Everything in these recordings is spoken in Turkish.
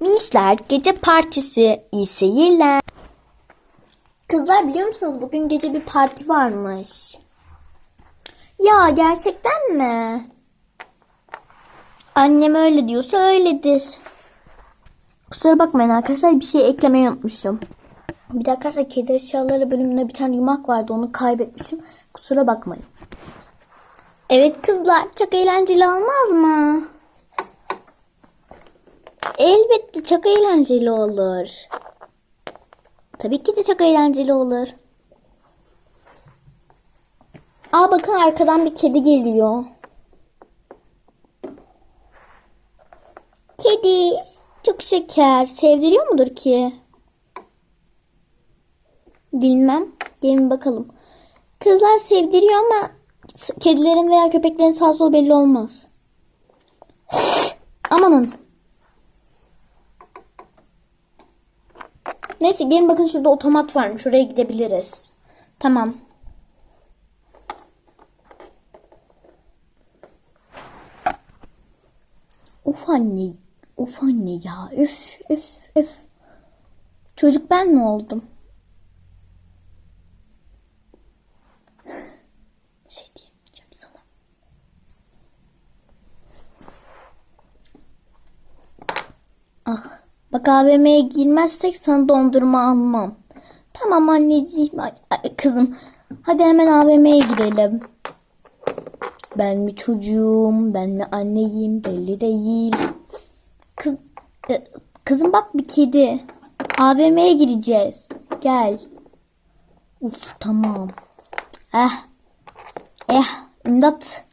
Minisler gece partisi. İyi seyirler. Kızlar biliyor musunuz bugün gece bir parti varmış. Ya gerçekten mi? Annem öyle diyorsa öyledir. Kusura bakmayın arkadaşlar bir şey eklemeyi unutmuşum. Bir dakika arkadaşlar kedi eşyaları bölümünde bir tane yumak vardı onu kaybetmişim. Kusura bakmayın. Evet kızlar çok eğlenceli olmaz mı? Elbette çok eğlenceli olur. Tabii ki de çok eğlenceli olur. Aa bakın arkadan bir kedi geliyor. Kedi çok şeker. Sevdiriyor mudur ki? Bilmem. Gelin bakalım. Kızlar sevdiriyor ama kedilerin veya köpeklerin sağ solu belli olmaz. Amanın. Neyse gelin bakın şurada otomat varmış. Oraya gidebiliriz. Tamam. Uf anne. Uf anne ya. Üf üf üf. Çocuk ben mi oldum? Şey. Ah. Bak AVM'ye girmezsek sana dondurma almam. Tamam anneciğim. Kızım. Hadi hemen AVM'ye gidelim. Ben mi çocuğum, ben mi anneyim belli değil. Kız, e, kızım bak bir kedi. AVM'ye gireceğiz. Gel. Uf tamam. Eh. Eh. İmdat.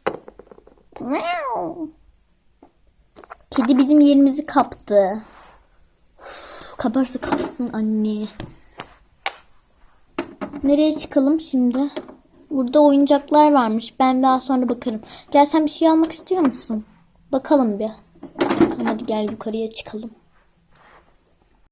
Kedi bizim yerimizi kaptı. Uf, Kaparsa kapsın anne. Nereye çıkalım şimdi? Burada oyuncaklar varmış. Ben daha sonra bakarım. Gel sen bir şey almak istiyor musun? Bakalım bir. Hadi gel yukarıya çıkalım.